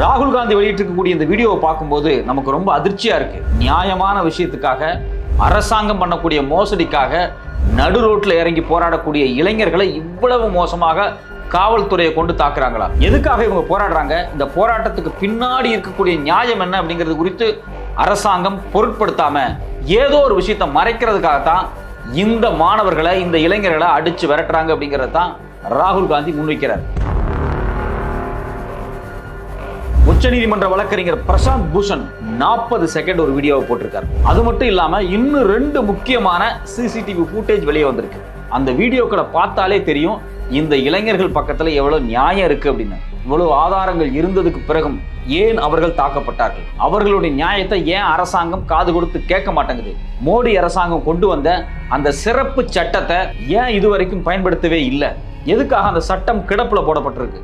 ராகுல் காந்தி வெளியிட்டிருக்கக்கூடிய இந்த வீடியோவை பார்க்கும்போது நமக்கு ரொம்ப அதிர்ச்சியாக இருக்கு. நியாயமான விஷயத்துக்காக அரசாங்கம் பண்ணக்கூடிய மோசடிக்காக நடு ரோட்ல இறங்கி போராடக்கூடிய இளைஞர்களை இவ்வளவு மோசமாக காவல்துறையை கொண்டு தாக்குறாங்களா? எதுக்காக இவங்க போராடுறாங்க? இந்த போராட்டத்துக்கு பின்னாடி இருக்கக்கூடிய நியாயம் என்ன அப்படிங்கிறது குறித்து அரசாங்கம் பொருட்படுத்தாம ஏதோ ஒரு விஷயத்தை மறைக்கிறதுக்காகத்தான் இந்த மாணவர்களை இந்த இளைஞர்களை அடிச்சு விரட்டுறாங்க அப்படிங்கிறது தான் ராகுல் காந்தி முன்வைக்கிறார். உச்சநீதிமன்ற வழக்கறிஞர் பிரசாந்த் பூஷன் நாற்பது செகண்ட் ஒரு வீடியோவை போட்டிருக்காரு. அது மட்டும் இல்லாம இன்னும் ரெண்டு முக்கியமான சிசிடிவி ஃபுட்டேஜ் வெளியே வந்திருக்கு. அந்த வீடியோக்களை பார்த்தாலே தெரியும் இந்த இளைஞர்கள் பக்கத்துல எவ்வளவு நியாயம் இருக்கு அப்படின்னு. இவ்வளவு ஆதாரங்கள் இருந்ததுக்கு பிறகும் ஏன் அவர்கள் தாக்கப்பட்டார்கள்? அவர்களுடைய நியாயத்தை ஏன் அரசாங்கம் காது கொடுத்து கேட்க மாட்டேங்குது? மோடி அரசாங்கம் கொண்டு வந்த அந்த சிறப்பு சட்டத்தை ஏன் இதுவரைக்கும் பயன்படுத்தவே இல்லை? எதுக்காக அந்த சட்டம் கிடப்புல போடப்பட்டிருக்கு?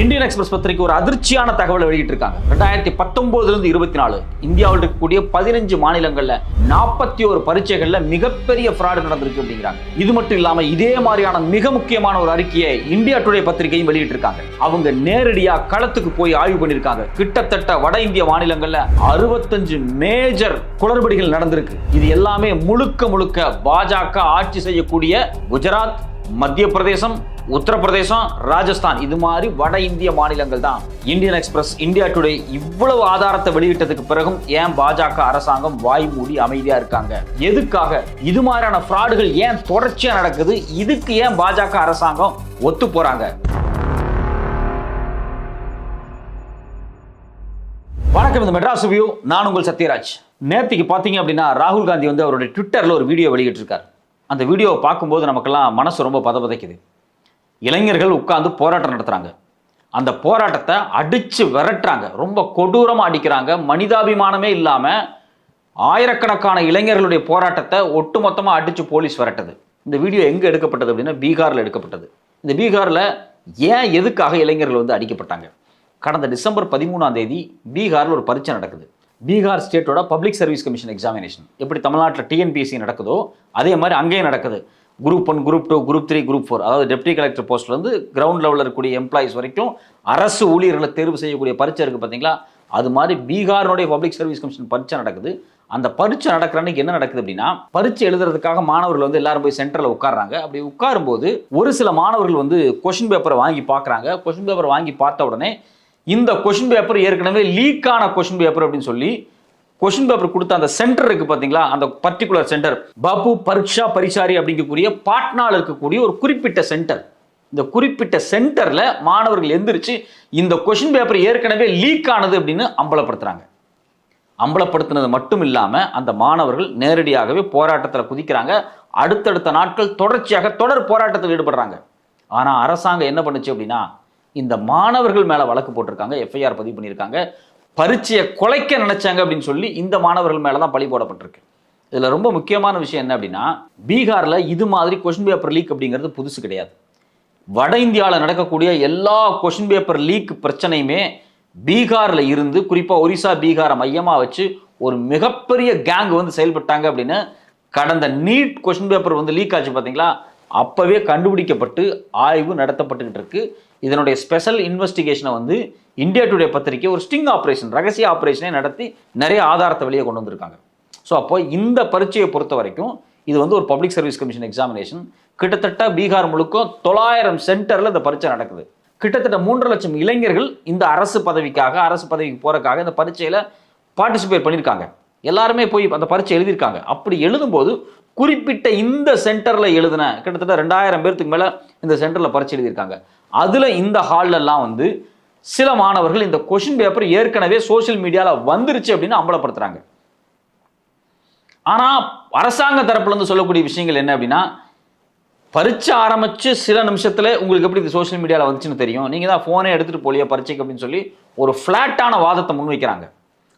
இந்தியன் எக்ஸ்பிரஸ் பத்திரிகை ஒரு அதிர்ச்சியான தகவலை வெளியிட்டிருக்காங்க. ரெண்டாயிரத்தி பத்தொன்பதுல இருந்து இருபத்தி நாலு இந்தியாவில் இருக்கக்கூடிய பதினஞ்சு மாநிலங்கள்ல நாற்பத்தி ஒரு பரீட்சைகள்ல மிகப்பெரிய ஃப்ராடு நடந்திருக்கு அப்படிங்கிறாங்க. இது மட்டும் இல்லாம இதே மாதிரியான மிக முக்கியமான ஒரு அறிக்கையை இந்தியா டுடே பத்திரிகையும் வெளியிட்டிருக்காங்க. அவங்க நேரடியா களத்துக்கு போய் ஆய்வு பண்ணியிருக்காங்க. கிட்டத்தட்ட வட இந்திய மாநிலங்கள்ல அறுபத்தஞ்சு மேஜர் குளறுபடிகள் நடந்திருக்கு. இது எல்லாமே முழுக்க முழுக்க பாஜக ஆட்சி செய்யக்கூடிய குஜராத் மத்திய பிரதேசம் உத்தரப்பிரதேசம் ராஜஸ்தான். இது மாதிரி வட இந்திய மாநிலங்கள் தான். இந்தியன் எக்ஸ்பிரஸ் இந்தியா டுடே இவ்வளவு ஆதாரத்தை வெளியிட்டதுக்கு பிறகும் ஏன் பாஜக அரசாங்கம் வாய் மூடி அமைதியா இருக்காங்க? எதுக்காக? இது மாதிரியான ஃப்ராடுகள் ஏன் தொடர்ச்சியா நடக்குது? இதுக்கு ஏன் பாஜக அரசாங்கம் ஒத்து போறாங்க? வணக்கம் இந்த மெட்ராஸ் வியூ. நான் உங்கள் சத்யராஜ். நேத்திக்கு பார்த்தீங்க அப்படின்னா ராகுல் காந்தி வந்து அவருடைய ட்விட்டரில் ஒரு வீடியோ வெளியிட்டிருக்காரு. அந்த வீடியோவை பார்க்கும்போது நமக்கெல்லாம் மனசு ரொம்ப பதபதைக்குது. இளைஞர்கள் உட்காந்து போராட்டம் நடத்துகிறாங்க அந்த போராட்டத்தை அடித்து விரட்டுறாங்க. ரொம்ப கொடூரமாக அடிக்கிறாங்க. மனிதாபிமானமே இல்லாமல் ஆயிரக்கணக்கான இளைஞர்களுடைய போராட்டத்தை ஒட்டுமொத்தமாக அடித்து போலீஸ் விரட்டுது. இந்த வீடியோ எங்கே எடுக்கப்பட்டது அப்படின்னா பீகாரில் எடுக்கப்பட்டது. இந்த பீகாரில் ஏன் எதுக்காக இளைஞர்கள் வந்து அடிக்கப்பட்டாங்க? கடந்த டிசம்பர் பதிமூணாம் தேதி பீகாரில் ஒரு பரீட்சை நடக்குது. பீகார் ஸ்டேட்டோட பப்ளிக் சர்வீஸ் கமிஷன் எக்ஸாமினேஷன். எப்படி தமிழ்நாட்டில் டிஎன்பிஎஸ்சி நடக்குதோ அதே மாதிரி அங்கேயும் நடக்குது. Group one group two group three group four அதாவது டெப்டி கலெக்டர் போஸ்ட்லேருந்து கிரவுண்ட் லெவலில் இருக்கக்கூடிய எம்ப்ளாயிஸ் வரைக்கும் அரசு ஊழியர்களை தேர்வு செய்யக்கூடிய பரீட்சை இருக்குது பார்த்தீங்களா அது மாதிரி பீகாரினுடைய பப்ளிக் சர்வீஸ் கமிஷன் பரீட்சை நடக்குது. அந்த பரீட்சை நடக்கிற அன்னைக்கு என்ன நடக்குது அப்படின்னா பரீட்சை எழுதுறதுக்காக மாணவர்கள் வந்து எல்லாரும் போய் சென்டரில் உட்காடுறாங்க அப்படி உட்காரும்போது ஒரு சில மாணவர்கள் வந்து கொஷின் பேப்பரை வாங்கி பார்க்குறாங்க. கொஷின் பேப்பரை வாங்கி பார்த்த உடனே இந்த கொஷின் பேப்பர் ஏற்கனவே லீக் ஆன கொஷின் பேப்பர் அப்படின்னு சொல்லி கொஷின் பேப்பர் கொடுத்த அந்த சென்டர் இருக்கு பார்த்தீங்களா அந்த பர்டிகுலர் சென்டர் பாபு பரீட்சா பரிசாரி அப்படிங்கக்கூடிய பாட்னாவில் இருக்கக்கூடிய ஒரு குறிப்பிட்ட சென்டர் இந்த குறிப்பிட்ட சென்டரில் மாணவர்கள் எந்திரிச்சு இந்த கொஷின் பேப்பர் ஏற்கனவே லீக் ஆனது அப்படின்னு அம்பலப்படுத்துகிறாங்க அம்பலப்படுத்தினது மட்டும் இல்லாமல் அந்த மாணவர்கள் நேரடியாகவே போராட்டத்தில் குதிக்கிறாங்க. அடுத்தடுத்த நாட்கள் தொடர்ச்சியாக தொடர் போராட்டத்தில் ஈடுபடுறாங்க. ஆனால் அரசாங்கம் என்ன பண்ணுச்சு அப்படின்னா இந்த மாணவர்கள் மேலே வழக்கு போட்டிருக்காங்க எஃப்ஐஆர் பதிவு பண்ணியிருக்காங்க. பரீட்சையை குலைக்க நினைச்சாங்க அப்படின்னு சொல்லி இந்த மாணவர்கள் மேலே தான் பழி போடப்பட்டிருக்கு. இதில் ரொம்ப முக்கியமான விஷயம் என்ன அப்படின்னா பீகாரில் இது மாதிரி கொஷின் பேப்பர் லீக் அப்படிங்கிறது புதுசு கிடையாது. வட இந்தியாவில் நடக்கக்கூடிய எல்லா கொஷின் பேப்பர் லீக் பிரச்சனையுமே பீகாரில் இருந்து குறிப்பாக ஒரிசா பீகாரை மையமாக வச்சு ஒரு மிகப்பெரிய கேங் வந்து செயல்பட்டாங்க அப்படின்னு கடந்த நீட் கொஷின் பேப்பர் வந்து லீக் ஆச்சு பார்த்தீங்களா அப்போவே கண்டுபிடிக்கப்பட்டு ஆய்வு நடத்தப்பட்டுக்கிட்டு இருக்கு. இதனுடைய ஸ்பெஷல் இன்வெஸ்டிகேஷனை வந்து இந்தியா டுடே பத்திரிக்கை ஒரு ஸ்டிங் ஆப்ரேஷன் ரகசிய ஆப்ரேஷனை நடத்தி நிறைய ஆதாரத்தை வெளியே கொண்டு வந்திருக்காங்க. ஸோ அப்போ இந்த பரீட்சையை பொறுத்த வரைக்கும் இது வந்து ஒரு பப்ளிக் சர்வீஸ் கமிஷன் எக்ஸாமினேஷன் கிட்டத்தட்ட பீகார் முழுக்க தொள்ளாயிரம் சென்டரில் இந்த பரீட்சை நடக்குது. கிட்டத்தட்ட மூன்று லட்சம் இளைஞர்கள் இந்த அரசு பதவிக்காக அரசு பதவிக்கு போகிறக்காக இந்த பரீட்சையில் பார்ட்டிசிபேட் பண்ணியிருக்காங்க. எல்லாருமே போய் அந்த பரீட்சை எழுதியிருக்காங்க. அப்படி எழுதும்போது குறிப்பிட்ட இந்த சென்டரில் எழுதின கிட்டத்தட்ட ரெண்டாயிரம் பேர்த்துக்கு மேலே இந்த சென்டரில் பரீட்சை எழுதியிருக்காங்க. அதில் இந்த ஹால்லெல்லாம் வந்து சில மாணவர்கள் இந்த கொஷின் பேப்பர் ஏற்கனவே சோஷியல் மீடியாவில் வந்துருச்சு அப்படின்னு அம்பலப்படுத்துகிறாங்க ஆனால் அரசாங்க தரப்புலேருந்து சொல்லக்கூடிய விஷயங்கள் என்ன அப்படின்னா பரீட்சை ஆரம்பித்து சில நிமிஷத்தில் உங்களுக்கு எப்படி இது சோஷியல் மீடியாவில் வந்துச்சுன்னு தெரியும். நீங்கள் தான் ஃபோனே எடுத்துகிட்டு போலியா பரீட்சைக்கு அப்படின்னு சொல்லி ஒரு ஃப்ளாட்டான வாதத்தை முன்வைக்கிறாங்க.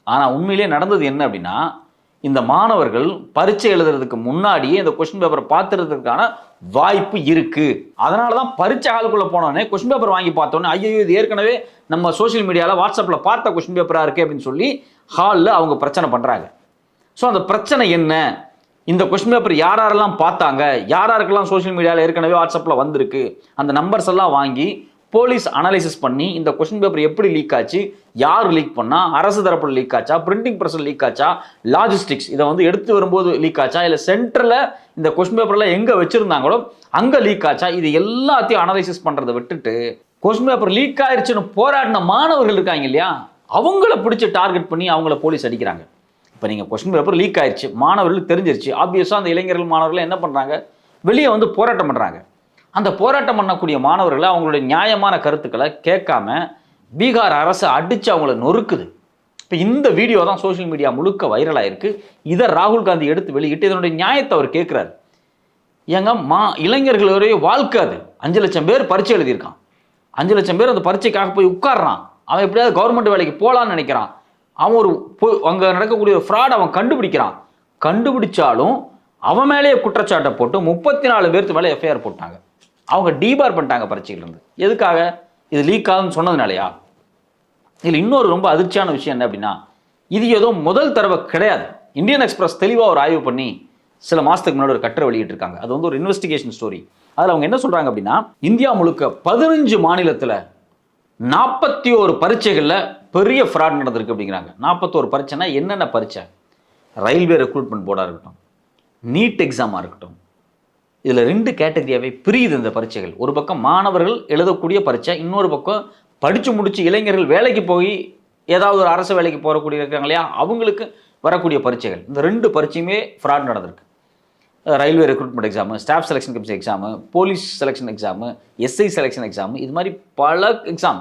ஆனால் உண்மையிலேயே நடந்தது என்ன அப்படின்னா இந்த மாணவர்கள் பரீட்சை எழுதுறதுக்கு முன்னாடியே இந்த கொஸ்டின் பேப்பரை பார்த்துறதுக்கான வாய்ப்பு இருக்கு. அதனால தான் பரிச்ச ஆளுக்குள்ள போனோடனே கொஸ்டின் பேப்பர் வாங்கி பார்த்தோன்னே ஐயோ இது ஏற்கனவே நம்ம சோஷியல் மீடியாவில் வாட்ஸ்அப்பில் பார்த்த கொஸ்டின் பேப்பராக இருக்கு அப்படின்னு சொல்லி ஹாலில் அவங்க பிரச்சனை பண்ணுறாங்க ஸோ அந்த பிரச்சனை என்ன? இந்த கொஸ்டின் பேப்பர் யார் யாரெல்லாம் பார்த்தாங்க? யார் யாருக்கெல்லாம் சோஷியல் மீடியாவில் ஏற்கனவே வாட்ஸ்அப்பில் வந்திருக்கு? அந்த நம்பர்ஸ் எல்லாம் வாங்கி போலீஸ் அனலைசிஸ் பண்ணி இந்த கொஸ்டின் பேப்பர் எப்படி லீக் ஆச்சு? யார் லீக் பண்ணால் அரசு தரப்பில் லீக் ஆச்சா? பிரிண்டிங் ப்ரெஸ்ஸில் லீக் ஆச்சா? லாஜிஸ்டிக்ஸ் இதை வந்து எடுத்து வரும்போது லீக் ஆச்சா? இல்லை சென்டரில் இந்த கொஸ்டின் பேப்பர்லாம் எங்கே வச்சுருந்தாங்களோ அங்கே லீக் ஆச்சா? இது எல்லாத்தையும் அனலைசிஸ் பண்ணுறதை விட்டுட்டு கொஸ்டின் பேப்பர் லீக் ஆயிடுச்சுன்னு போராடின மாணவர்கள் இருக்காங்க இல்லையா? அவங்கள பிடிச்சி டார்கெட் பண்ணி அவங்கள போலீஸ் அடிக்கிறாங்க. இப்போ நீங்கள் கொஸ்டின் பேப்பர் லீக் ஆயிடுச்சு மாணவர்களுக்கு தெரிஞ்சிருச்சு. ஆப்வியஸாக அந்த இளைஞர்கள் மாணவர்கள் என்ன பண்ணுறாங்க வெளியே வந்து போராட்டம் பண்ணுறாங்க அந்த போராட்டம் பண்ணக்கூடிய மாணவர்களை அவங்களுடைய நியாயமான கருத்துக்களை கேட்காம பீகார் அரசு அடித்து அவங்கள நொறுக்குது. இப்போ இந்த வீடியோ தான் சோஷியல் மீடியா முழுக்க வைரலாக இருக்கு இதை ராகுல் காந்தி எடுத்து வெளியிட்டு இதனுடைய நியாயத்தை அவர் கேட்குறாரு. ஏங்க மா இளைஞர்களுடைய வாழ்க்கை அது. அஞ்சு லட்சம் பேர் பரீட்சை எழுதியிருக்கான். அஞ்சு லட்சம் பேர் அந்த பரீட்சைக்காக போய் உட்கார்றான். அவன் எப்படியாவது கவர்மெண்ட் வேலைக்கு போகலான்னு நினைக்கிறான். அவன் ஒரு பொ- அங்கே நடக்கக்கூடிய ஒரு ஃப்ராட் அவன் கண்டுபிடிக்கிறான். கண்டுபிடிச்சாலும் அவன் மேலேயே குற்றச்சாட்டை போட்டு முப்பத்தி நாலு பேர்த்து மேலே எஃப்ஐஆர் போட்டாங்க. அவங்க டீபார் பண்ணிட்டாங்க பரீட்சையிலேருந்து. எதுக்காக? இது லீக் ஆகுதுன்னு சொன்னதுனாலயா? இதில் இன்னொரு ரொம்ப அதிர்ச்சியான விஷயம் என்ன அப்படின்னா இது ஏதோ முதல் தடவை கிடையாது. இந்தியன் எக்ஸ்பிரஸ் தெளிவாக ஒரு ஆய்வு பண்ணி சில மாதத்துக்கு முன்னாடி ஒரு கட்டுரை வெளியிட்டிருக்காங்க. அது வந்து ஒரு இன்வெஸ்டிகேஷன் ஸ்டோரி அதில் அவங்க என்ன சொல்கிறாங்க அப்படின்னா இந்தியா முழுக்க பதினஞ்சு மாநிலத்தில் நாற்பத்தி ஒரு பரீட்சைகளில் பெரிய ஃப்ராட் நடந்திருக்கு அப்படிங்கிறாங்க. நாற்பத்தோரு பரீட்சைனா என்னென்ன பரீட்சை? ரயில்வே ரெக்ரூட்மெண்ட் போர்டாக இருக்கட்டும் நீட் எக்ஸாமாக இருக்கட்டும். இதில் ரெண்டு கேட்டகரியாகவே பிரியுது இந்த பரீட்சைகள். ஒரு பக்கம் மாணவர்கள் எழுதக்கூடிய பரீட்சை இன்னொரு பக்கம் படித்து முடித்து இளைஞர்கள் வேலைக்கு போய் ஏதாவது ஒரு அரசு வேலைக்கு போகக்கூடிய இருக்காங்க இல்லையா அவங்களுக்கு வரக்கூடிய பரீட்சைகள். இந்த ரெண்டு பரீட்சையுமே ஃப்ராட் நடந்திருக்கு. Railway recruitment exam staff selection commission exam police selection exam SI selection exam இது மாதிரி பல எக்ஸாம்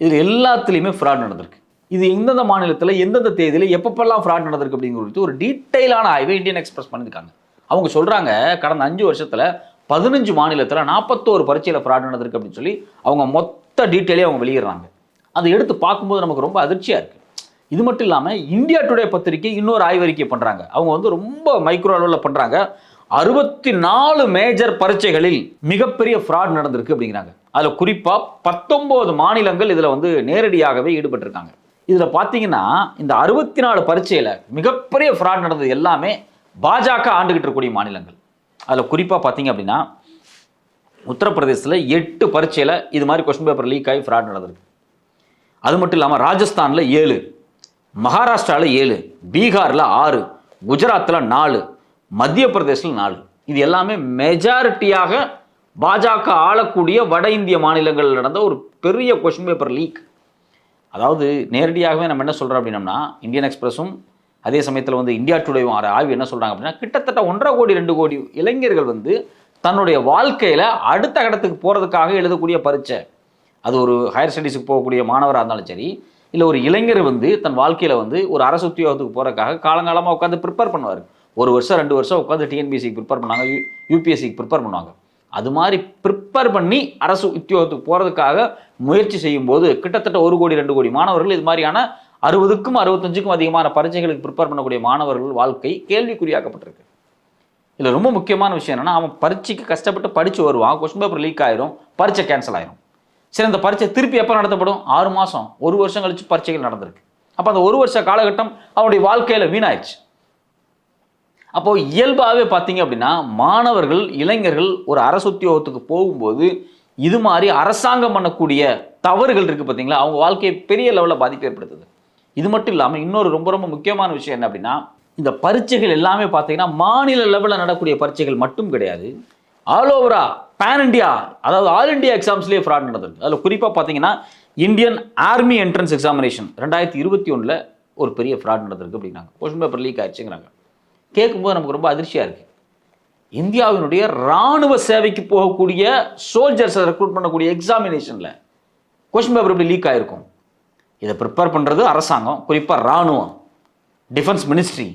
இதில் எல்லாத்துலேயுமே ஃப்ராட் நடந்திருக்கு. இது எந்தெந்த மாநிலத்தில் எந்தெந்த தேதியில் எப்பப்பெல்லாம் ஃப்ராட் நடந்திருக்கு அப்படிங்கிறது ஒரு டீட்டெயிலான ஆய்வை இந்தியன் எக்ஸ்பிரஸ் பண்ணியிருக்காங்க. அவங்க சொல்கிறாங்க கடந்த அஞ்சு வருஷத்தில் பதினஞ்சு மாநிலத்தில் நாற்பத்தோரு பரீட்சையில் ஃப்ராட் நடந்திருக்கு அப்படின்னு சொல்லி அவங்க மொத்த டீட்டெயிலே அவங்க வெளியிடுறாங்க. அதை எடுத்து பார்க்கும்போது நமக்கு ரொம்ப அதிர்ச்சியாக இருக்குது இது மட்டும் இல்லாமல் இந்தியா டுடே பத்திரிக்கை இன்னொரு ஆய்வறிக்கை பண்ணுறாங்க அவங்க வந்து ரொம்ப மைக்ரோ அளவில் பண்ணுறாங்க அறுபத்தி நாலு மேஜர் பரீட்சைகளில் மிகப்பெரிய ஃப்ராட் நடந்திருக்கு அப்படிங்கிறாங்க. அதில் குறிப்பாக பத்தொம்போது மாநிலங்கள் இதில் வந்து நேரடியாகவே ஈடுபட்டிருக்காங்க. இதில் பார்த்தீங்கன்னா இந்த அறுபத்தி நாலு பரீட்சையில் மிகப்பெரிய ஃப்ராட் நடந்தது எல்லாமே பாஜக ஆண்டுகிட்டு இருக்கக்கூடிய மாநிலங்கள். அதில் குறிப்பாக பார்த்தீங்க அப்படின்னா உத்தரப்பிரதேசத்தில் எட்டு பரீட்சையில் இது மாதிரி கொஸ்டின் பேப்பர் லீக் ஆகி ஃப்ராட் நடந்திருக்கு. அது மட்டும் இல்லாமல் ராஜஸ்தானில் ஏழு மகாராஷ்டிராவில் ஏழு பீகாரில் ஆறு குஜராத்தில் நாலு மத்திய பிரதேசில் நாலு. இது எல்லாமே மெஜாரிட்டியாக பாஜக ஆளக்கூடிய வட இந்திய மாநிலங்களில் நடந்த ஒரு பெரிய கொஸ்டின் பேப்பர் லீக் அதாவது நேரடியாகவே நம்ம என்ன சொல்கிறோம் அப்படின்னம்னா இந்தியன் எக்ஸ்பிரஸும் அதே சமயத்தில் வந்து இந்தியா டுடேவும் ஆற ஆய்வு என்ன சொல்கிறாங்க அப்படின்னா கிட்டத்தட்ட ஒன்றரை கோடி ரெண்டு கோடி இளைஞர்கள் வந்து தன்னுடைய வாழ்க்கையில் அடுத்த இடத்துக்கு போகிறதுக்காக எழுதக்கூடிய பரீட்சை. அது ஒரு ஹையர் ஸ்டடீஸுக்கு போகக்கூடிய மாணவராக இருந்தாலும் சரி இல்லை ஒரு இளைஞர் வந்து தன் வாழ்க்கையில் வந்து ஒரு அரசு உத்தியோகத்துக்கு போகிறதுக்காக காலங்காலமாக உட்காந்து ப்ரிப்பேர் பண்ணுவார். ஒரு வருஷம் ரெண்டு வருஷம் உட்காந்து டிஎன்பிஎஸ்சிக்கு ப்ரிப்பேர் பண்ணாங்க யூ யூபிஎஸ்சிக்கு ப்ரிப்பேர் பண்ணுவாங்க. அது மாதிரி ப்ரிப்பேர் பண்ணி அரசு உத்தியோகத்துக்கு போகிறதுக்காக முயற்சி செய்யும்போது கிட்டத்தட்ட ஒரு கோடி ரெண்டு கோடி மாணவர்கள் இது மாதிரியான அறுபதுக்கும் அறுபத்தஞ்சுக்கும் அதிகமான பரீட்சைகளுக்கு ப்ரிப்பேர் பண்ணக்கூடிய மாணவர்கள் வாழ்க்கை கேள்விக்குறியாக்கப்பட்டிருக்கு. இதில் ரொம்ப முக்கியமான விஷயம் என்னென்னா அவன் பரீட்சைக்கு கஷ்டப்பட்டு படித்து வருவான் கொஸ்டின் பேப்பர் லீக் ஆயிரும் பரீட்சை கேன்சல் ஆயிரும். சரி அந்த பரீட்சை திருப்பி எப்போ நடத்தப்படும்? ஆறு மாதம் ஒரு வருஷம் கழித்து பரீட்சைகள் நடந்திருக்கு. அப்போ அந்த ஒரு வருஷ காலகட்டம் அவனுடைய வாழ்க்கையில் வீணாயிடுச்சு. அப்போது இயல்பாகவே பார்த்தீங்க அப்படின்னா மாணவர்கள் இளைஞர்கள் ஒரு அரசு உத்தியோகத்துக்கு போகும்போது இது மாதிரி அரசாங்கம் பண்ணக்கூடிய தவறுகள் இருக்குது பார்த்தீங்களா அவங்க வாழ்க்கையை பெரிய லெவலில் பாதிப்பு ஏற்படுத்துது. இது மட்டும் இல்லாமல் இன்னொரு ரொம்ப ரொம்ப முக்கியமான விஷயம் என்ன அப்படின்னா இந்த பரீட்சைகள் எல்லாமே பார்த்தீங்கன்னா மாநில லெவலில் நடக்கக்கூடிய பரீட்சைகள் மட்டும் கிடையாது. ஆல் ஓவரா பேன் இந்தியா அதாவது ஆல் இந்தியா எக்ஸாம்ஸ்லேயே ஃப்ராட் நடந்திருக்கு. அதில் குறிப்பாக பார்த்தீங்கன்னா இந்தியன் ஆர்மி என்ட்ரன்ஸ் எக்ஸாமினேஷன் ரெண்டாயிரத்தி இருபத்தி ஒன்றில் ஒரு பெரிய ஃப்ராட் நடந்திருக்கு அப்படிங்கிறாங்க கொஸ்டின் பேப்பர் லீக் ஆயிடுச்சுங்கிறாங்க. கேட்கும்போது நமக்கு ரொம்ப அதிர்ச்சியாக இருக்குது இந்தியாவினுடைய இராணுவ சேவைக்கு போகக்கூடிய சோல்ஜர்ஸை ரெக்ரூட் பண்ணக்கூடிய எக்ஸாமினேஷனில் கொஸ்டின் பேப்பர் இப்படி லீக் ஆகிருக்கும் இதை ப்ரிப்பேர் பண்ணுறது அரசாங்கம் குறிப்பாக இராணுவம் டிஃபென்ஸ் மினிஸ்ட்ரி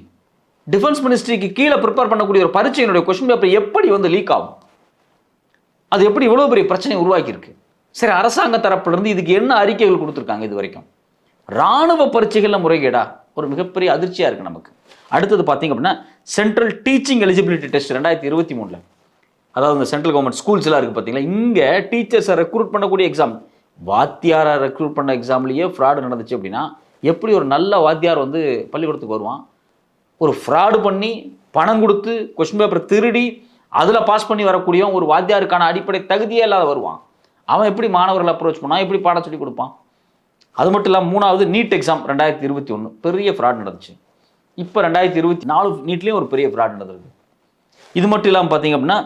டிஃபென்ஸ் மினிஸ்ட்ரிக்கு கீழே ப்ரிப்பேர் பண்ணக்கூடிய ஒரு பரீட்சையினுடைய கொஸ்டின் பேப்பர் எப்படி வந்து லீக் ஆகும்? அது எப்படி இவ்வளோ பெரிய பிரச்சனை உருவாக்கியிருக்கு? சரி அரசாங்க தரப்புலேருந்து இதுக்கு என்ன அறிக்கைகள் கொடுத்துருக்காங்க இது வரைக்கும்? இராணுவ பரீட்சைகளில் முறைகேடா. ஒரு மிகப்பெரிய அதிர்ச்சியாக இருக்குது நமக்கு. அடுத்தது பார்த்தீங்க அப்படின்னா சென்ட்ரல் டீச்சிங் எலிஜிபிலிட்டி டெஸ்ட் ரெண்டாயிரத்தி இருபத்தி மூணில். அதாவது இந்த சென்ட்ரல் கவர்மெண்ட் ஸ்கூல்ஸ்லாம் இருக்குது பார்த்தீங்களா? இங்கே டீச்சர்ஸை ரெக்ரூட் பண்ணக்கூடிய எக்ஸாம் வாத்தியாரை ரெக்ரூட் பண்ண எக்ஸாம்லேயே ஃப்ராடு நடந்துச்சு அப்படின்னா எப்படி ஒரு நல்ல வாத்தியார் வந்து பள்ளிக்கூடத்துக்கு வருவான்? ஒரு ஃப்ராடு பண்ணி பணம் கொடுத்து கொஸ்டின் பேப்பர் திருடி அதில் பாஸ் பண்ணி வரக்கூடியவன் ஒரு வாத்தியாருக்கான அடிப்படை தகுதியே இல்லாத வருவான். அவன் எப்படி மாணவர்களை அப்ரோச் பண்ணான் எப்படி பாடம் சொல்லி கொடுப்பான்? அது மட்டும் இல்லாமல் மூணாவது நீட் எக்ஸாம் ரெண்டாயிரத்தி இருபத்தி ஒன்று பெரிய ஃப்ராட் நடந்துச்சு. இப்போ ரெண்டாயிரத்தி இருபத்தி நாலு நீட்லேயும் ஒரு பெரிய ஃப்ராட் நடந்திருக்கு. இது மட்டும் இல்லாமல் பார்த்தீங்க அப்படின்னா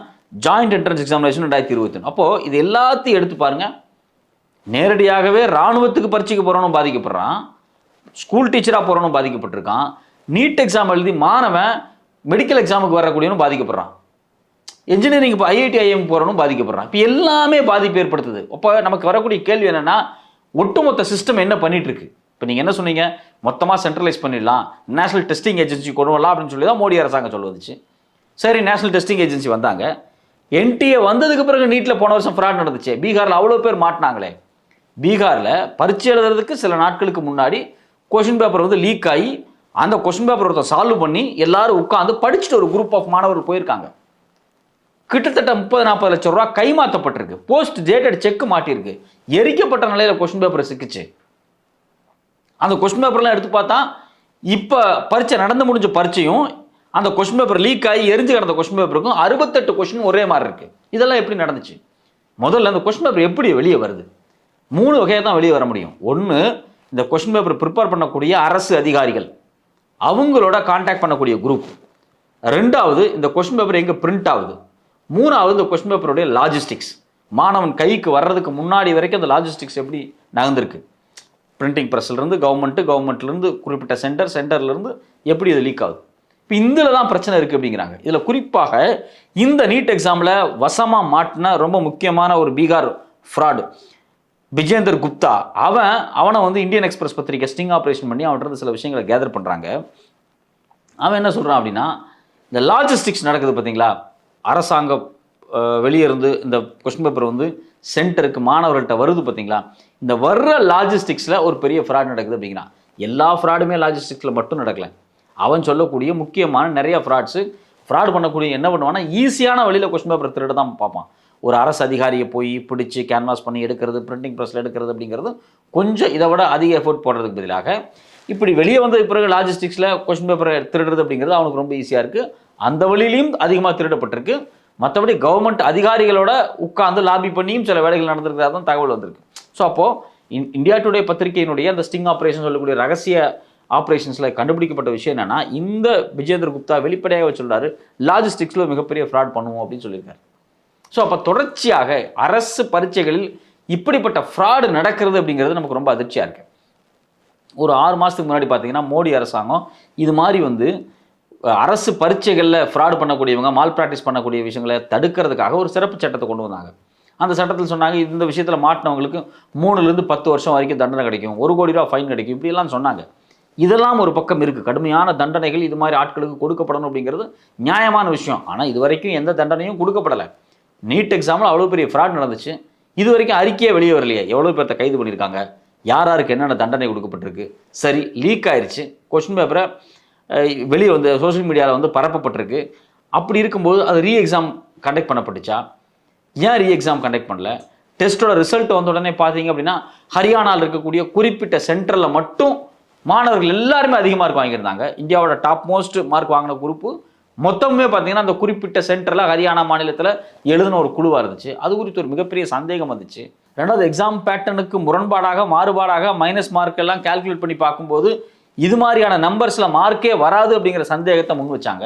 ஜாயிண்ட் என்ட்ரன்ஸ் எக்ஸாமினேஷன் ரெண்டாயிரத்தி இருபத்தி ஒன்று அப்போது இது எல்லாத்தையும் எடுத்து பாருங்கள் நேரடியாகவே இராணுவத்துக்கு பரீட்சைக்கு போகிறவனும் பாதிக்கப்படுறான். ஸ்கூல் டீச்சராக போகிறவனும் பாதிக்கப்பட்டிருக்கான். நீட் எக்ஸாம் எழுதி மாணவன் மெடிக்கல் எக்ஸாமுக்கு வரக்கூடியவனும் பாதிக்கப்படுறான். இன்ஜினியரிங் இப்போ ஐஐடி ஐஎம் போகிறவனும் பாதிக்கப்படுறான். இப்போ எல்லாமே பாதிப்பு ஏற்படுத்துது. அப்போ நமக்கு வரக்கூடிய கேள்வி என்னென்னா ஒட்டுமொத்த சிஸ்டம் என்ன பண்ணிகிட்ருக்கு இப்போ நீங்கள் என்ன சொன்னீங்க? மொத்தமாக சென்ட்ரலைஸ் பண்ணிடலாம். நேஷனல் டெஸ்டிங் ஏஜென்சி கொண்டு வரலாம் அப்படின்னு சொல்லி தான் மோடி அரசாங்கம் சொல்லுவதுச்சு சரி நேஷனல் டெஸ்டிங் ஏஜென்சி வந்தாங்க. என்டிஏ வந்ததுக்கு பிறகு நீட்டில் போன வருஷம் ஃப்ராட் நடந்துச்சு. பீகாரில் அவ்வளோ பேர் மாட்டினாங்களே. பீகாரில் பரீட்சை எழுதுறதுக்கு சில நாட்களுக்கு முன்னாடி கொஷின் பேப்பர் வந்து லீக் ஆகி அந்த கொஸ்டின் பேப்பர் ஒருத்தர் சால்வ் பண்ணி எல்லாரும் உட்காந்து படிச்சுட்டு ஒரு குரூப் ஆஃப் மாணவர்கள் போயிருக்காங்க. கிட்டத்தட்ட முப்பது நாற்பது லட்சம் ரூபா கைமாற்றப்பட்டிருக்கு. போஸ்ட் டேட்டட் செக் மாட்டியிருக்கு. எரிக்கப்பட்ட நிலையில கொஸ்டின் பேப்பர் சிக்கிச்சு. அந்த கொஸ்டின் பேப்பர்லாம் எடுத்து பார்த்தா இப்போ பரீட்சை நடந்து முடிஞ்ச பரீட்சையும் அந்த கொஸ்டின் பேப்பர் லீக் ஆகி எரிஞ்சு கிடந்த கொஸ்டின் பேப்பருக்கும் அறுபத்தெட்டு கொஸ்டின் ஒரே மாதிரி இருக்கு. இதெல்லாம் எப்படி நடந்துச்சு? முதல்ல அந்த கொஸ்டின் பேப்பர் எப்படி வெளியே வருது? மூணு வகையாக தான் வெளியே வர முடியும். ஒன்று இந்த கொஸ்டின் பேப்பர் ப்ரிப்பேர் பண்ணக்கூடிய அரசு அதிகாரிகள். அவங்களோட காண்டாக்ட் பண்ணக்கூடிய குரூப் ரெண்டாவது இந்த கொஸ்டின் பேப்பர் எங்கே பிரிண்ட் ஆகுது? மூணாவது இந்த கொஸ்டின் பேப்பருடைய லாஜிஸ்டிக்ஸ் மாணவன் கைக்கு வர்றதுக்கு முன்னாடி வரைக்கும் அந்த லாஜிஸ்டிக்ஸ் எப்படி நகர்ந்துருக்கு? பிரிண்டிங் ப்ரெஸ்லேருந்து கவர்மெண்ட்டு கவர்மெண்ட்லேருந்து குறிப்பிட்ட சென்டர் சென்டர்லேருந்து எப்படி இது லீக் ஆகுது? இப்போ இதில் தான் பிரச்சனை இருக்குது அப்படிங்கிறாங்க. இதில் குறிப்பாக இந்த நீட் எக்ஸாமில் வசமாக மாட்டின ரொம்ப முக்கியமான ஒரு பீகார் ஃப்ராடு விஜேந்தர் குப்தா அவன் அவனை வந்து இந்தியன் எக்ஸ்பிரஸ் பத்திரிக்கை ஸ்டிங் ஆப்ரேஷன் பண்ணி அவன்கிட்ட சில விஷயங்களை கேதர் பண்ணுறாங்க அவன் என்ன சொல்கிறான் அப்படின்னா இந்த லாஜிஸ்டிக்ஸ் நடக்குது பார்த்தீங்களா அரசாங்கம் வெளியே இருந்து இந்த கொஸ்டின் பேப்பர் வந்து சென்டருக்கு மாணவர்கள்ட்ட வருது பார்த்தீங்களா இந்த வர்ற லாஜிஸ்டிக்ஸில் ஒரு பெரிய ஃப்ராட் நடக்குது அப்படிங்கிறான். எல்லா ஃப்ராடுமே லாஜிஸ்டிக்ஸில் மட்டும் நடக்கலை. அவன் சொல்லக்கூடிய முக்கியமான நிறைய ஃப்ராட்ஸு ஃப்ராட் பண்ணக்கூடிய என்ன பண்ணுவான்னா ஈஸியான வழியில் கொஸ்டின் பேப்பர் திருட தான் பார்ப்பான். ஒரு அரசு அதிகாரியை போய் பிடிச்சி கேன்வாஸ் பண்ணி எடுக்கிறது பிரிண்டிங் ப்ரெஸ்ஸில் எடுக்கிறது அப்படிங்கிறது கொஞ்சம் இதை விட அதிக எஃபோர்ட் போடுறதுக்கு பதிலாக இப்படி வெளியே வந்த பிறகு லாஜிஸ்டிக்ஸில் கொஸ்டின் பேப்பரை திருடுறது அப்படிங்கிறது அவனுக்கு ரொம்ப ஈஸியாக இருக்குது அந்த வழியிலையும் அதிகமாக திருடப்பட்டிருக்கு. மற்றபடி கவர்மெண்ட் அதிகாரிகளோட உட்கார்ந்து லாபி பண்ணியும் சில வேலைகள் நடந்திருக்கிறதா தான் தகவல் வந்திருக்கு. ஸோ அப்போது இந்தியா டுடே பத்திரிகையினுடைய அந்த ஸ்டிங் ஆப்ரேஷன் சொல்லக்கூடிய ரகசிய ஆப்ரேஷன்ஸில் கண்டுபிடிக்கப்பட்ட விஷயம் என்னென்னா இந்த விஜேந்திர குப்தா வெளிப்படையாக சொல்கிறாரு லாஜிஸ்டிக்ஸில் மிகப்பெரிய ஃப்ராட் பண்ணுவோம் அப்படின்னு சொல்லியிருக்காரு. ஸோ அப்போ தொடர்ச்சியாக அரசு பரீட்சைகளில் இப்படிப்பட்ட ஃப்ராடு நடக்கிறது அப்படிங்கிறது நமக்கு ரொம்ப அதிர்ச்சியாக இருக்கு. ஒரு ஆறு மாதத்துக்கு முன்னாடி பார்த்தீங்கன்னா மோடி அரசாங்கம் இது மாதிரி வந்து அரசு பரீட்சைகளில் ஃப்ராடு பண்ணக்கூடியவங்க மால் ப்ராக்டிஸ் பண்ணக்கூடிய விஷயங்களை தடுக்கிறதுக்காக ஒரு சிறப்பு சட்டத்தை கொண்டு வந்தாங்க. அந்த சட்டத்தில் சொன்னாங்க இந்த விஷயத்தில் மாட்டினவங்களுக்கு மூணுலேருந்து பத்து வருஷம் வரைக்கும் தண்டனை கிடைக்கும் ஒரு கோடி ரூபா ஃபைன் கிடைக்கும் இப்படிலாம் சொன்னாங்க. இதெல்லாம் ஒரு பக்கம் இருக்குது கடுமையான தண்டனைகள் இது மாதிரி ஆட்களுக்கு கொடுக்கப்படணும் அப்படிங்கிறது நியாயமான விஷயம். ஆனால் இது வரைக்கும் எந்த தண்டனையும் கொடுக்கப்படலை. நீட் எக்ஸாமில் அவ்வளோ பெரிய ஃப்ராட் நடந்துச்சு. இது வரைக்கும் அறிக்கையே வெளியே வரலையே. எவ்வளோ பேர்த்த கைது பண்ணியிருக்காங்க? யார் யாருக்கு என்னென்ன தண்டனை கொடுக்கப்பட்டிருக்கு? சரி லீக் ஆயிடுச்சு கொஸ்டின் பேப்பரை வெளியே வந்து சோஷியல் மீடியாவில் வந்து பரப்பப்பட்டிருக்கு. அப்படி இருக்கும்போது அது ரீ எக்ஸாம் கண்டக்ட் பண்ணப்பட்டுச்சா? ஏன் ரீ எக்ஸாம் கண்டக்ட் பண்ணல டெஸ்ட்டோட ரிசல்ட் வந்த உடனே பார்த்தீங்க அப்படின்னா ஹரியானாவில் இருக்கக்கூடிய குறிப்பிட்ட சென்டரில் மட்டும் மாணவர்கள் எல்லாருமே அதிக மார்க் வாங்கியிருந்தாங்க. இந்தியாவோட டாப் மோஸ்ட் மார்க் வாங்கின குரூப்பு மொத்தமே பார்த்தீங்கன்னா அந்த குறிப்பிட்ட சென்டரில் ஹரியானா மாநிலத்தில் எழுதின ஒரு குழுவாக இருந்துச்சு. அது குறித்து ஒரு மிகப்பெரிய சந்தேகம் வந்துச்சு. ரெண்டாவது எக்ஸாம் பேட்டர்னுக்கு முரண்பாடாக மாறுபாடாக மைனஸ் மார்க் எல்லாம் கால்குலேட் பண்ணி பார்க்கும்போது இது மாதிரியான நம்பர்ஸில் மார்க்கே வராது அப்படிங்கிற சந்தேகத்தை முன் வச்சாங்க.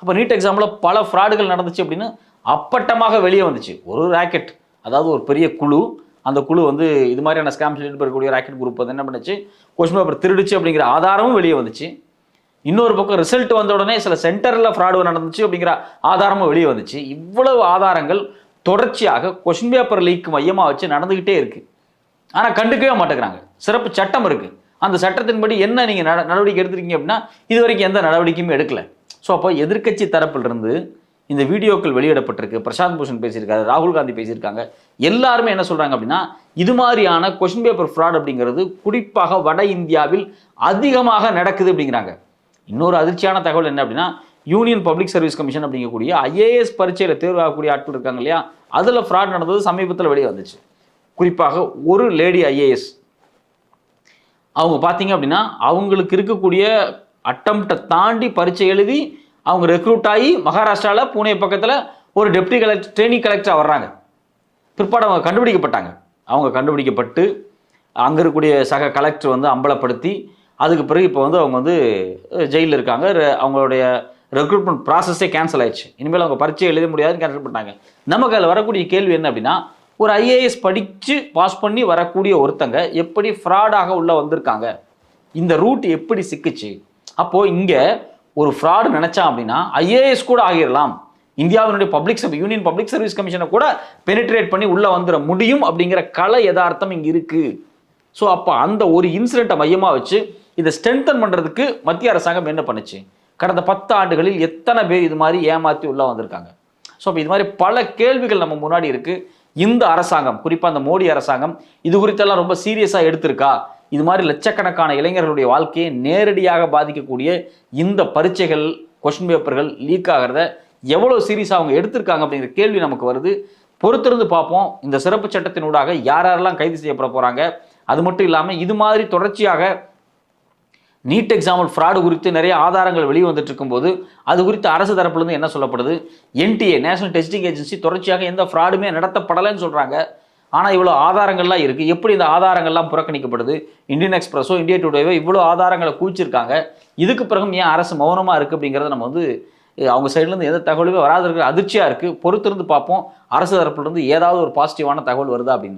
அப்போ நீட் எக்ஸாமில் பல ஃப்ராடுகள் நடந்துச்சு அப்படின்னு அப்பட்டமாக வெளியே வந்துச்சு. ஒரு ராக்கெட் அதாவது ஒரு பெரிய குழு. அந்த குழு வந்து இது மாதிரியான ஸ்கேம் சொல்லிட்டு இருக்கக்கூடிய ராக்கெட் குரூப் வந்து என்ன பண்ணுச்சு? கொஸ்டின் பேப்பர் திருடுச்சு அப்படிங்கிற ஆதாரமும் வெளியே வந்துச்சு. இன்னொரு பக்கம் ரிசல்ட் வந்த உடனே சில சென்டரில் ஃப்ராடு நடந்துச்சு அப்படிங்கிற ஆதாரமும் வெளியே வந்துச்சு. இவ்வளவு ஆதாரங்கள் தொடர்ச்சியாக கொஷின் பேப்பர் லீக் மையமாக வச்சு நடந்துக்கிட்டே இருக்குது ஆனால் கண்டுக்கவே மாட்டேங்கிறாங்க. சிறப்பு சட்டம் இருக்குது அந்த சட்டத்தின்படி என்ன நீங்கள் நட நடவடிக்கை எடுத்திருக்கீங்க அப்படின்னா இது வரைக்கும் எந்த நடவடிக்கையுமே எடுக்கலை. ஸோ அப்போ எதிர்க்கட்சி தரப்பிலிருந்து இந்த வீடியோக்கள் வெளியிடப்பட்டிருக்கு. பிரசாந்த் பூஷன் பேசியிருக்காரு ராகுல் காந்தி பேசியிருக்காங்க. எல்லாருமே என்ன சொல்கிறாங்க அப்படின்னா இது மாதிரியான கொஷின் பேப்பர் ஃப்ராட் அப்படிங்கிறது குறிப்பாக வட இந்தியாவில் அதிகமாக நடக்குது அப்படிங்கிறாங்க. இன்னொரு அதிர்ச்சியான தகவல் என்ன அப்படின்னா யூனியன் பப்ளிக் சர்வீஸ் கமிஷன் அப்படிங்கக்கூடிய ஐஏஎஸ் பரீட்சையில் தேர்வாகக்கூடிய ஆட்கள் இருக்காங்க இல்லையா? அதில் ஃப்ராட் நடந்தது சமீபத்தில் வெளியே வந்துச்சு. குறிப்பாக ஒரு லேடி ஐஏஎஸ் அவங்க பார்த்தீங்க அப்படின்னா அவங்களுக்கு இருக்கக்கூடிய அட்டம்ப்டை தாண்டி பரீட்சை எழுதி அவங்க ரெக்ரூட் ஆகி மகாராஷ்டிராவில் பூனே பக்கத்தில் ஒரு டெப்டி கலெக்டர் ட்ரெயினிங் கலெக்டராக வர்றாங்க. பிற்பாடு அவங்க கண்டுபிடிக்கப்பட்டாங்க. அவங்க கண்டுபிடிக்கப்பட்டு அங்கே இருக்கக்கூடிய சக கலெக்டர் வந்து அம்பலப்படுத்தி அதுக்கு பிறகு இப்போ வந்து அவங்க வந்து ஜெயிலில் இருக்காங்க. ரெ- அவங்களுடைய ரெக்ரூட்மெண்ட் ப்ராசஸே கேன்சல் ஆயிடுச்சு. இனிமேல் அவங்க பரீட்சை எழுத முடியாதுன்னு கேன்சல் பண்ணிட்டாங்க. நமக்கு அதில் வரக்கூடிய கேள்வி என்ன அப்படின்னா ஒரு ஐஏஎஸ் படித்து பாஸ் பண்ணி வரக்கூடிய ஒருத்தங்க எப்படி ஃப்ராடாக உள்ளே வந்திருக்காங்க? இந்த ரூட் எப்படி சிக்குச்சு? அப்போது இங்கே ஒரு ஃப்ராடு நினச்சான் அப்படின்னா ஐஏஎஸ் கூட ஆகிடலாம் இந்தியாவினுடைய public service union public service கமிஷனை கூட பெனிட்ரேட் பண்ணி உள்ளே வந்துட முடியும் அப்படிங்கிற கலை யதார்த்தம் இங்கே இருக்குது ஸோ அப்போ அந்த ஒரு இன்சிடெண்ட்டை மையமாக வச்சு இதை ஸ்ட்ரென்தன் பண்ணுறதுக்கு மத்திய அரசாங்கம் என்ன பண்ணுச்சு? கடந்த பத்து ஆண்டுகளில் எத்தனை பேர் இது மாதிரி ஏமாற்றி உள்ளே வந்திருக்காங்க? ஸோ இப்போ இது மாதிரி பல கேள்விகள் நம்ம முன்னாடி இருக்குது இந்த அரசாங்கம் குறிப்பாக அந்த மோடி அரசாங்கம் இது குறித்தெல்லாம் ரொம்ப சீரியஸாக எடுத்திருக்கா? இது மாதிரி லட்சக்கணக்கான இளைஞர்களுடைய வாழ்க்கையை நேரடியாக பாதிக்கக்கூடிய இந்த பரீட்சைகள் கொஷின் பேப்பர்கள் லீக் ஆகிறத எவ்வளோ சீரியஸாக அவங்க எடுத்திருக்காங்க அப்படிங்கிற கேள்வி நமக்கு வருது. பொறுத்திருந்து பார்ப்போம். இந்த சிறப்பு சட்டத்தினூடாக யார் யாரெல்லாம் கைது செய்யப்பட போகிறாங்க அது மட்டும் இல்லாமல் இது மாதிரி தொடர்ச்சியாக நீட் எக்ஸாம்பிள் ஃப்ராடு குறித்து நிறைய ஆதாரங்கள் வெளியே வந்துட்டு இருக்கும்போது அது குறித்து அரசு தரப்புலேருந்து என்ன சொல்லப்படுது? என்டிஏ நேஷனல் டெஸ்டிங் ஏஜென்சி தொடர்ச்சியாக எந்த ஃப்ராடுமே நடத்தப்படலைன்னு சொல்கிறாங்க ஆனால் இவ்வளோ ஆதாரங்கள்லாம் இருக்குது எப்படி இந்த ஆதாரங்கள்லாம் புறக்கணிக்கப்படுது? இந்தியன் எக்ஸ்பிரஸோ இந்தியா டுடேவோ இவ்வளோ ஆதாரங்களை குவிச்சிருக்காங்க. இதுக்கு பிறகும் ஏன் அரசு மௌனமாக இருக்குது அப்படிங்கிறத நம்ம வந்து அவங்க சைட்லேருந்து எந்த தகவலுமே வராது இருக்கிற அதிர்ச்சியாக இருக்குது பொறுத்திருந்து பார்ப்போம். அரசு தரப்புலேருந்து ஏதாவது ஒரு பாசிட்டிவான தகவல் வருதா அப்படின்னு.